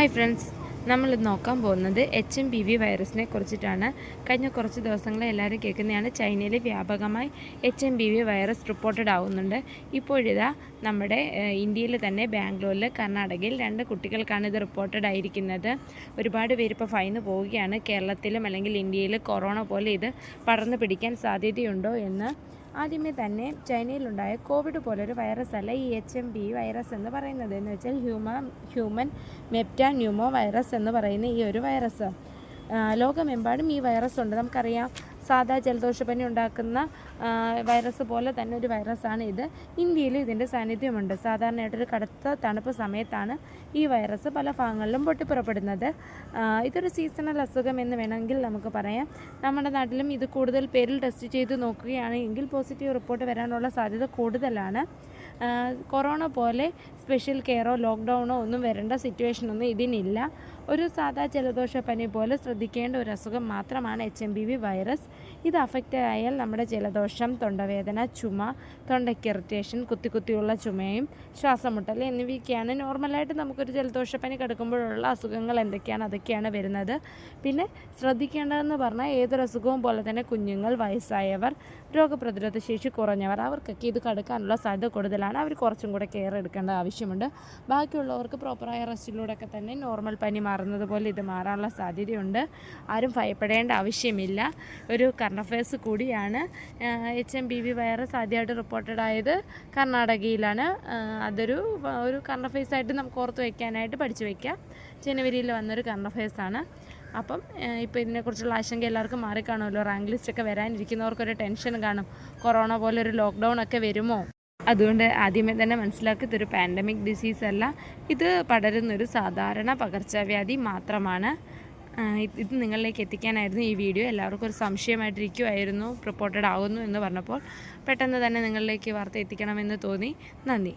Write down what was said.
Hi friends നമ്മൾ നോക്കാൻ പോകുന്നത് എച്ച് എം പി വി വൈറസിനെ കുറിച്ചിട്ടാണ്. കഴിഞ്ഞ കുറച്ച് ദിവസങ്ങളെ എല്ലാവരും കേൾക്കുന്നതാണ്. ചൈനയിൽ വ്യാപകമായി H M P V virus reported ആവുന്നുണ്ട്. ഇപ്പോഴിതാ നമ്മുടെ ഇന്ത്യയിൽ തന്നെ ബാംഗ്ലൂരിൽ കർണാടകയിൽ രണ്ട് കുട്ടികൾക്കാണ് ഇത് റിപ്പോർട്ടഡ് ആയിരിക്കുന്നത്. ഒരുപാട് പേര് ഇപ്പോൾ ഫൈന് പോവുകയാണ്. കേരളത്തിലും അല്ലെങ്കിൽ ഇന്ത്യയിൽ കൊറോണ പോലെ ഇത് പടർന്നു പിടിക്കാൻ സാധ്യതയുണ്ടോ എന്ന് ആദ്യമേ തന്നെ ചൈനയിലുണ്ടായ കോവിഡ് പോലൊരു വൈറസ് അല്ല ഈ എച്ച് എം പി വൈറസ് എന്ന് പറയുന്നത് എന്ന് വെച്ചാൽ human human metapneumovirus എന്ന് പറയുന്ന ഈ ഒരു വൈറസ്. ലോകമെമ്പാടും ഈ വൈറസ് ഉണ്ട്. നമുക്കറിയാം സാധാ ജലദോഷപ്പനി ഉണ്ടാക്കുന്ന വൈറസ് പോലെ തന്നെ ഒരു വൈറസാണ് ഇത്. ഇന്ത്യയിൽ ഇതിന്റെ സാന്നിധ്യമുണ്ട്. സാധാരണയായിട്ടൊരു കടുത്ത തണുപ്പ് സമയത്താണ് ഈ വൈറസ് പല ഭാഗങ്ങളിലും പൊട്ടിപ്പുറപ്പെടുന്നത്. ഇതൊരു സീസണൽ അസുഖം എന്ന് വേണമെങ്കിൽ നമുക്ക് പറയാം. നമ്മുടെ നാട്ടിലും ഇത് കൂടുതൽ പേരിൽ ടെസ്റ്റ് ചെയ്ത് നോക്കുകയാണെങ്കിൽ പോസിറ്റീവ് റിപ്പോർട്ട് വരാനുള്ള സാധ്യത കൂടുതലാണ്. കൊറോണ പോലെ സ്പെഷ്യൽ കെയറോ ലോക്ക്ഡൗണോ ഒന്നും വരേണ്ട സിറ്റുവേഷനൊന്നും ഇതിനില്ല. ഒരു സാധാ ജലദോഷപ്പനി പോലെ ശ്രദ്ധിക്കേണ്ട ഒരു അസുഖം മാത്രമാണ് H M B V virus ഇത് അഫക്റ്റ് ആയാൽ നമ്മുടെ ജലദോഷം തൊണ്ടവേദന ചുമ തൊണ്ടയ്ക്ക് ഇറിറ്റേഷൻ കുത്തി കുത്തിയുള്ള ചുമയും ശ്വാസമുട്ടൽ എന്നിവയൊക്കെയാണ്. നോർമലായിട്ട് നമുക്കൊരു ജലദോഷപ്പനി കിടക്കുമ്പോഴുള്ള അസുഖങ്ങൾ എന്തൊക്കെയാണ്? അതൊക്കെയാണ് വരുന്നത്. പിന്നെ ശ്രദ്ധിക്കേണ്ടതെന്ന് പറഞ്ഞാൽ ഏതൊരു അസുഖവും പോലെ തന്നെ കുഞ്ഞുങ്ങൾ വയസ്സായവർ രോഗപ്രതിരോധ ശേഷി കുറഞ്ഞവർ അവർക്കൊക്കെ ഇത് കടുക്കാനുള്ള സാധ്യത കൂടുതലാണ്. അവർ കുറച്ചും കൂടെ കെയർ എടുക്കേണ്ട ആവശ്യമുണ്ട്. ബാക്കിയുള്ളവർക്ക് പ്രോപ്പറായ റെസ്റ്റിലൂടെയൊക്കെ തന്നെ നോർമൽ പനി മാറുന്നത് പോലെ ഇത് മാറാനുള്ള സാധ്യതയുണ്ട്. ആരും ഭയപ്പെടേണ്ട ആവശ്യമില്ല. ഒരു കറണ്ട് അഫയേഴ്സ് കൂടിയാണ്. H M B V virus ആദ്യമായിട്ട് റിപ്പോർട്ടഡ് ആയത് കർണാടകയിലാണ്. അതൊരു ഒരു കറണ്ട് അഫയേഴ്സ് ആയിട്ട് നമുക്ക് ഓർത്ത് വയ്ക്കാനായിട്ട് പഠിച്ചു വയ്ക്കാം ജനുവരിയിൽ വന്നൊരു കറണ്ട് അഫയേഴ്സ് ആണ്. അപ്പം ഇപ്പോൾ ഇതിനെക്കുറിച്ചുള്ള ആശങ്ക എല്ലാവർക്കും മാറിക്കാണുമല്ലോ. റാങ്ക് ലിസ്റ്റൊക്കെ വരാനിരിക്കുന്നവർക്കൊരു ടെൻഷൻ കാണും. കൊറോണ പോലെ ഒരു ലോക്ക്ഡൗൺ ഒക്കെ വരുമോ? അതുകൊണ്ട് ആദ്യമേ തന്നെ മനസ്സിലാക്കി ഇതൊരു പാൻഡമിക് ഡിസീസ് അല്ല. ഇത് പടരുന്നൊരു സാധാരണ പകർച്ചവ്യാധി മാത്രമാണ്. ഇത് നിങ്ങളിലേക്ക് എത്തിക്കാനായിരുന്നു ഈ വീഡിയോ എല്ലാവർക്കും ഒരു സംശയമായിട്ടിരിക്കുമായിരുന്നു റിപ്പോർട്ടഡ് ആകുന്നു എന്ന് പറഞ്ഞപ്പോൾ പെട്ടെന്ന് തന്നെ നിങ്ങളിലേക്ക് വാർത്ത എത്തിക്കണമെന്ന് തോന്നി. നന്ദി.